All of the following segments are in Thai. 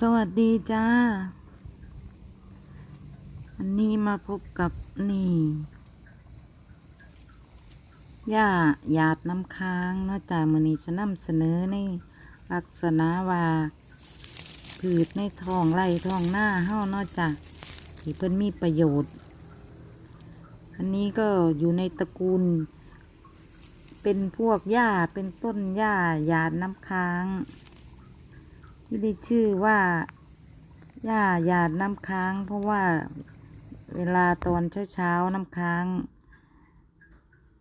สวัสดีจ้า อันนี้มาพบกับนี่ย่าหยาดน้ำค้างนอกจากมือนี้จะนำเสนอในลักษณะว่าผืดในท้องไร่ท้องหน้าเฮ้านอกจากที่เพิ่นมีประโยชน์ อันนี้ก็อยู่ในตระกูล เป็นพวกหญ้าเป็นต้นหญ้าหยาดน้ำค้าง ที่ได้ชื่อว่าหญ้าหยาดน้ำค้าง เพราะว่าเวลาตอนเช้าๆน้ำค้าง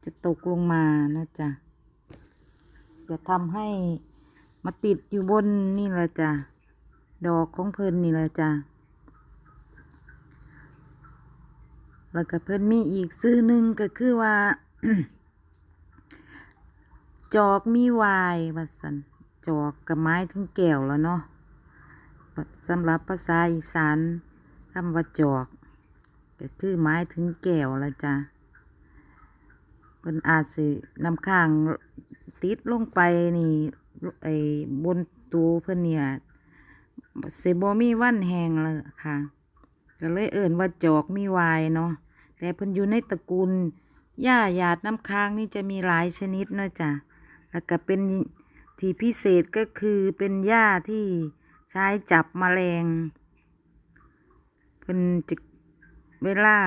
จะตกลงมานะจ๊ะจะทำให้มาติดอยู่บนนี่แหละจ้ะดอกของเพิ่นนี่แหละจ้ะแล้วก็เพิ่นมีอีกซื้อหนึ่งก็คือว่า จอกมีวายว่าสัน จอกกับไม้ถึงแก้วแล้วเนาะสำหรับภาษาอีสานคำว่าจอกก็คือไม้ถึงแก้วล้วจ้ะเป็นอาจสินำข้างติดลงไปนี่ไอ้บนตัวเพื่อนเนี่ยเซบมีวันแหงเลยค่ะ ก็เลยเอิ่นว่าจอกมีวายเนาะแต่เพิ่นอยู่ในตระกูลหญ้าหยาดน้ำค้างนี่จะมีหลายชนิดเนาะจ้ะแล้วก็เป็น ที่พิเศษก็คือเป็นหญ้าที่ใช้จับแมลง เป็นจะเวลา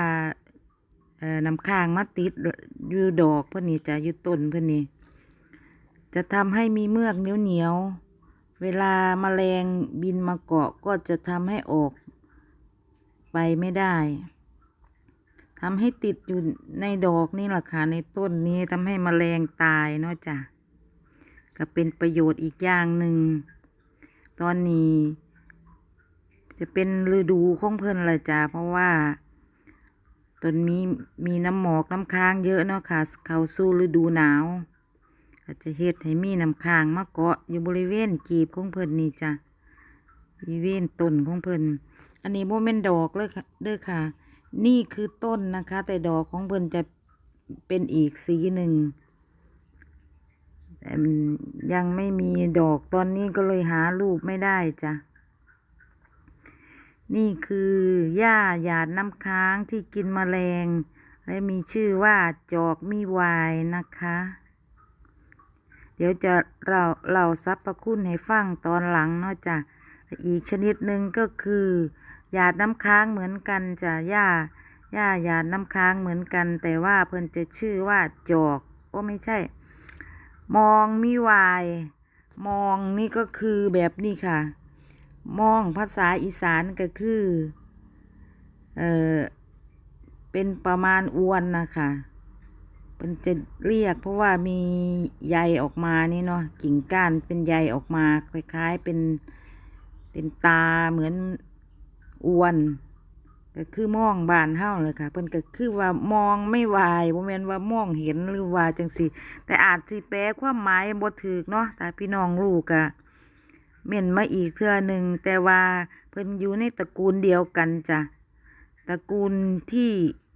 เอ่อนำค้างมาติดอยู่ดอกเพื่อนี่จะอยู่ต้นเพื่อนี่จะทำให้มีเมือกเหนียวเหนียว เวลาแมลงบินมาเกาะก็จะทำให้ออกไปไม่ได้ทำให้ติดอยู่ในดอกนี่แหละค่ะในต้นนี้ทำให้มแมลงตายเนาะจ้ะ ก็เป็นประโยชน์อีกอย่างหนึ่ง ตอนนี้ จะเป็นฤดูของเพิ่นละจ้าเพราะว่าต้นมีมีน้ำหมอกน้ำค้างเยอะเนาะค่ะ เข้าสู่ฤดูหนาวก็จะเฮ็ดให้มีน้ำค้างมาเกาะอยู่บริเวณกีบของเพิ่นนี่จ้ะบริเวณต้นของเพิ่นอันนี้โมเมนดอกเลยค่ะเด้อค่ะ นี่คือต้นนะคะ แต่ดอกของเพิ่นจะเป็นอีกสีหนึ่ง ยังไม่มีดอกตอนนี้ก็เลยหารูปไม่ได้จ้ะ นี่คือหญ้าหยาดน้ำค้างที่กินแมลง และมีชื่อว่าจอกมีวายนะคะ เดี๋ยวจะเราเล่าสรรพคุณให้ฟังตอนหลังเนาะจ้ะ อีกชนิดหนึ่งก็คือหยาดน้ำค้างเหมือนกันจ้ะหญ้าหญ้าหยาดน้ำค้างเหมือนกัน แต่ว่าเพิ่นจะชื่อว่าจอกโอ้ไม่ใช่ มองมีวาย มองนี่ก็คือแบบนี้ค่ะ มองภาษาอีสานก็คือ เออเป็นประมาณอวนนะคะมันจะเรียกเพราะว่ามีใยออกมานี่เนาะกิ่งก้านเป็นใยออกมาคล้ายๆเป็นเป็นตาเหมือนอวน ก็คือมองบานเฮาเลยค่ะเพิ่นก็คือว่ามองไม่วายบ่แม่นว่ามองเห็นหรือว่าจังซี่แต่อาจสิแปลความหมายบ่ถูกเนาะแต่พี่น้องรู้ก็เม่นมาอีกเทื่อหนึ่งแต่ว่าเพิ่นอยู่ในตระกูลเดียวกันจ้ะตระกูลที่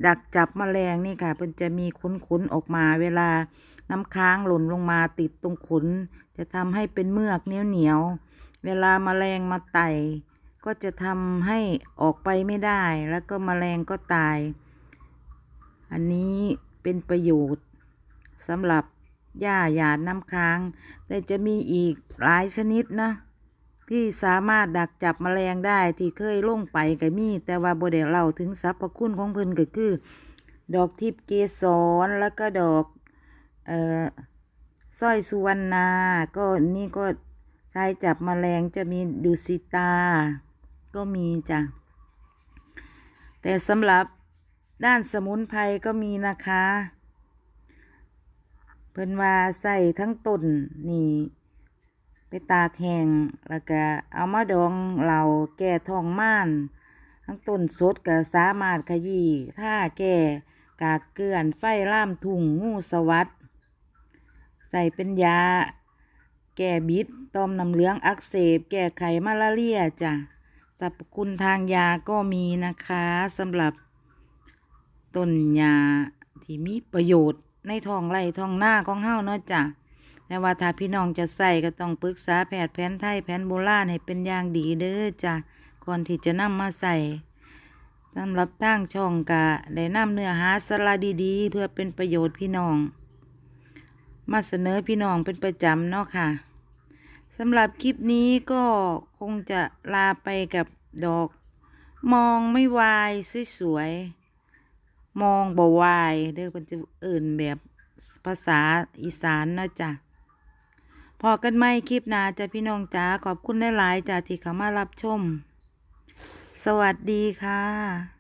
ดักจับแมลงนี่ค่ะเพิ่นจะมีขนๆออกมาเวลาน้ำค้างหล่นลงมาติดตรงขน จะทำให้เป็นเมือกเหนียวๆเวลาแมลงมาไต่ ก็จะทำให้ออกไปไม่ได้ แล้วก็มแมลงก็ตาย อันนี้เป็นประโยชน์สำหรับหญ้าหยาดน้ำค้าง แต่จะมีอีกหลายชนิดนะ ที่สามารถดักจับแมลงได้ที่เคยลงไปก็มี แต่ว่าบ่ได้เล่าถึงสรรพคุณของเพิ่นก็คือ ดอกทิพย์เกสรแล้วก็ดอกเอ่อสร้อยสุวรรณา ก็นี่ก็ใช้จับแมลงจะมีดุสิตา ก็มีจ้ะ แต่สำหรับด้านสมุนไพรก็มีนะคะ เพิ่นว่าใส่ทั้งต้นนี่ ไปตากแห้งแล้วก็เอามาดองเหล่าแก้ท้องม่าน ทั้งต้นสดก็สามารถขยี้ท่าแก้กากเกลื่อนไฟล่ามทุ่งงูสวัสดใส่เป็นยา แก้บิดตอมน้ำเหลืองอักเสบ แก้ไขมาลาเรียจ้ะ สรรพคุณทางยาก็มีนะคะสำหรับต้นยาที่มีประโยชน์ในท้องไร่ท้องหน้าของเฮาเนาะจ้ะแต่ว่าถ้าพี่น้องจะใส่ก็ต้องปรึกษาแพทย์แผนไทยแผนโบราณให้เป็นอย่างดีเด้อจ้ะก่อนที่จะนำมาใส่สำหรับตั้งช่องกะได้นำเนื้อหาสาระดีๆ เพื่อเป็นประโยชน์พี่น้อง มาเสนอพี่น้องเป็นประจำเนาะค่ะ สำหรับคลิปนี้ก็คงจะลาไปกับดอก มองไม่วายสวยๆ มองบ่วายเด้อเป็นจะเอื่นแบบภาษาอีสานเนาะจ้ะพอกันไม่คลิปหนาจ้ะพี่น้องจ๋าขอบคุณหลายๆจ้ะที่เข้ามารับชม สวัสดีค่ะ